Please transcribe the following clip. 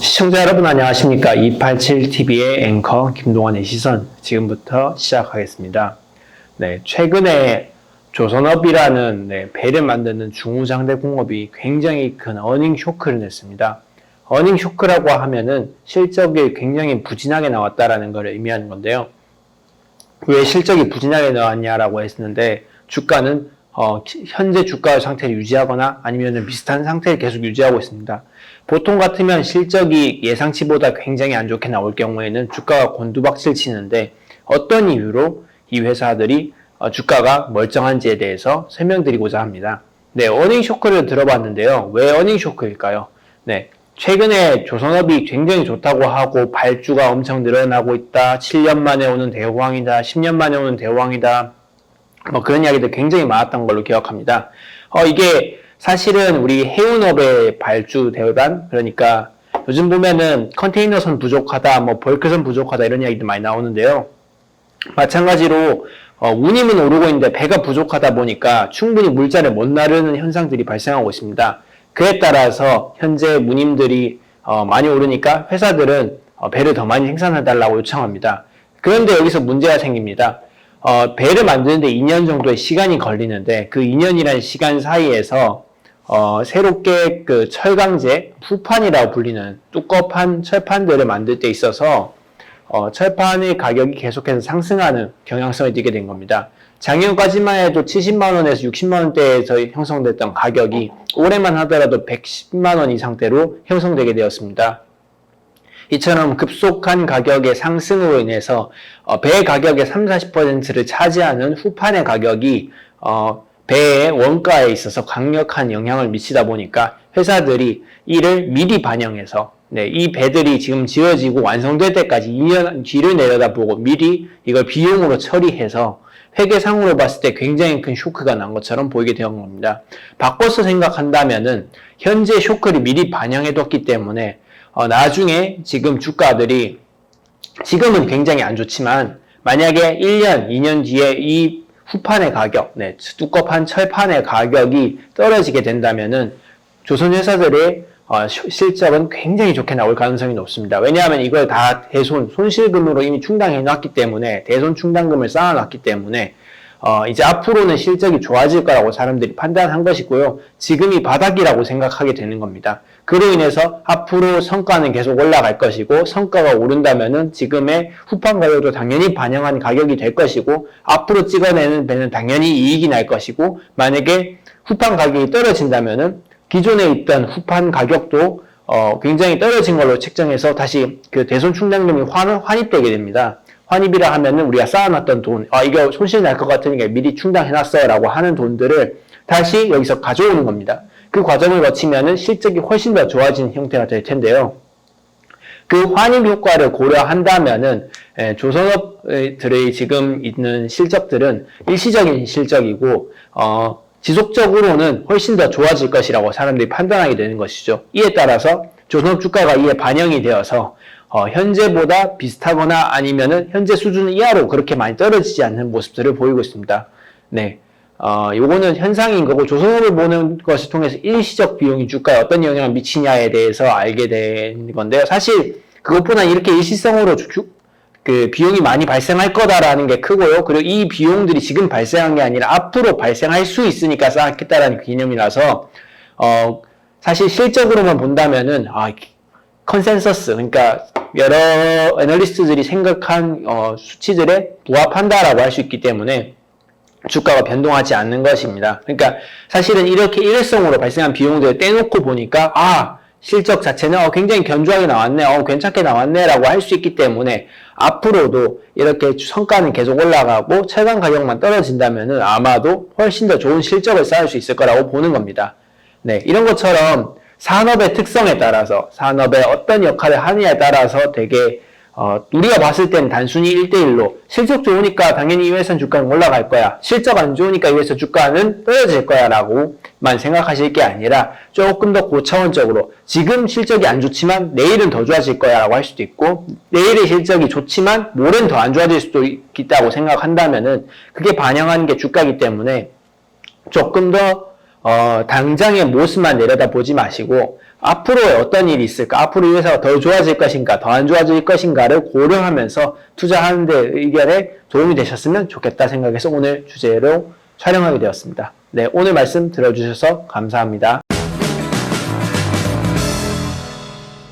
시청자 여러분 안녕하십니까? 287TV의 앵커 김동환의 시선 지금부터 시작하겠습니다. 네 최근에 조선업이라는 네, 배를 만드는 중후장대 공업이 굉장히 큰 어닝 쇼크를 냈습니다. 어닝 쇼크라고 하면은 실적이 굉장히 부진하게 나왔다라는 것을 의미하는 건데요. 왜 실적이 부진하게 나왔냐라고 했는데 주가는 어, 현재 주가 상태를 유지하거나 아니면 비슷한 상태를 계속 유지하고 있습니다. 보통 같으면 실적이 예상치보다 굉장히 안 좋게 나올 경우에는 주가가 곤두박질 치는데 어떤 이유로 이 회사들이 어, 주가가 멀쩡한지에 대해서 설명드리고자 합니다. 네, 어닝 쇼크를 들어봤는데요. 왜 어닝 쇼크일까요? 네, 최근에 조선업이 굉장히 좋다고 하고 발주가 엄청 늘어나고 있다. 7년 만에 오는 대호황이다. 10년 만에 오는 대호황이다. 뭐 그런 이야기들 굉장히 많았던 걸로 기억합니다. 어, 이게 사실은 우리 해운업의 발주 대단 그러니까 요즘 보면은 컨테이너선 부족하다, 뭐 벌크선 부족하다 이런 이야기도 많이 나오는데요. 마찬가지로 어, 운임은 오르고 있는데 배가 부족하다 보니까 충분히 물자를 못 나르는 현상들이 발생하고 있습니다. 그에 따라서 현재 운임들이 어, 많이 오르니까 회사들은 어, 배를 더 많이 생산해달라고 요청합니다. 그런데 여기서 문제가 생깁니다. 어, 배를 만드는데 2년 정도의 시간이 걸리는데 그 2년이라는 시간 사이에서 어, 새롭게 그 철강제, 후판이라고 불리는 두껍한 철판들을 만들 때 있어서 어, 철판의 가격이 계속해서 상승하는 경향성을 띠게 된 겁니다. 작년까지만 해도 70만 원에서 60만 원대에서 형성됐던 가격이 올해만 하더라도 110만 원 이상대로 형성되게 되었습니다. 이처럼 급속한 가격의 상승으로 인해서 어, 배 가격의 3, 40%를 차지하는 후판의 가격이 어, 배의 원가에 있어서 강력한 영향을 미치다 보니까 회사들이 이를 미리 반영해서 네, 이 배들이 지금 지어지고 완성될 때까지 2년 뒤를 내려다보고 미리 이걸 비용으로 처리해서 회계상으로 봤을 때 굉장히 큰 쇼크가 난 것처럼 보이게 되는 겁니다. 바꿔서 생각한다면은 현재 쇼크를 미리 반영해뒀기 때문에 어, 나중에 지금 주가들이 지금은 굉장히 안 좋지만 만약에 1년, 2년 뒤에 이 후판의 가격, 네, 두껍한 철판의 가격이 떨어지게 된다면은 조선 회사들의 어, 시- 실적은 굉장히 좋게 나올 가능성이 높습니다. 왜냐하면 이걸 다 대손, 손실금으로 이미 충당해 놨기 때문에, 대손 충당금을 쌓아 놨기 때문에, 어, 이제 앞으로는 실적이 좋아질 거라고 사람들이 판단한 것이고요. 지금이 바닥이라고 생각하게 되는 겁니다. 그로 인해서 앞으로 성과는 계속 올라갈 것이고, 성과가 오른다면은 지금의 후판 가격도 당연히 반영한 가격이 될 것이고, 앞으로 찍어내는 배는 당연히 이익이 날 것이고, 만약에 후판 가격이 떨어진다면은 기존에 있던 후판 가격도 어, 굉장히 떨어진 걸로 책정해서 다시 그 대손 충당금이 환, 환입되게 됩니다. 환입이라 하면은 우리가 쌓아놨던 돈, 아, 이거 손실 날 것 같으니까 미리 충당해놨어요 라고 하는 돈들을 다시 여기서 가져오는 겁니다. 그 과정을 거치면은 실적이 훨씬 더 좋아진 형태가 될 텐데요. 그 환입 효과를 고려한다면은 에, 조선업들의 지금 있는 실적들은 일시적인 실적이고 어, 지속적으로는 훨씬 더 좋아질 것이라고 사람들이 판단하게 되는 것이죠. 이에 따라서 조선업 주가가 이에 반영이 되어서 어, 현재보다 비슷하거나 아니면은 현재 수준 이하로 그렇게 많이 떨어지지 않는 모습들을 보이고 있습니다. 네. 어, 요거는 현상인 거고 조선업을 보는 것을 통해서 일시적 비용이 주가에 어떤 영향을 미치냐에 대해서 알게 된 건데요. 사실 그것보다 이렇게 일시성으로 주, 주- 그 비용이 많이 발생할 거다라는 게 크고요. 그리고 이 비용들이 지금 발생한 게 아니라 앞으로 발생할 수 있으니까 쌓았겠다라는 개념이라서 어, 사실 실적으로만 본다면은 아, 컨센서스 그러니까 여러 애널리스트들이 생각한 어, 수치들에 부합한다라고 할 수 있기 때문에 주가가 변동하지 않는 것입니다. 그러니까 사실은 이렇게 일회성으로 발생한 비용들을 떼놓고 보니까 아 실적 자체는 어, 굉장히 견조하게 나왔네, 어, 괜찮게 나왔네라고 할 수 있기 때문에 앞으로도 이렇게 성과는 계속 올라가고 최강 가격만 떨어진다면은 아마도 훨씬 더 좋은 실적을 쌓을 수 있을 거라고 보는 겁니다. 네, 이런 것처럼 산업의 특성에 따라서 산업의 어떤 역할을 하느냐에 따라서 되게 어, 우리가 봤을 땐 단순히 1대1로 실적 좋으니까 당연히 이 회사 주가는 올라갈 거야. 실적 안 좋으니까 이 회사 주가는 떨어질 거야 라고만 생각하실 게 아니라 조금 더 고차원적으로 지금 실적이 안 좋지만 내일은 더 좋아질 거야 라고 할 수도 있고 내일의 실적이 좋지만 모레는 더 안 좋아질 수도 있다고 생각한다면은 그게 반영하는 게 주가이기 때문에 조금 더 어, 당장의 모습만 내려다 보지 마시고 앞으로의 어떤 일이 있을까? 앞으로 이 회사가 더 좋아질 것인가? 더 안 좋아질 것인가를 고려하면서 투자하는 데 의견에 도움이 되셨으면 좋겠다 생각해서 오늘 주제로 촬영하게 되었습니다. 네, 오늘 말씀 들어주셔서 감사합니다.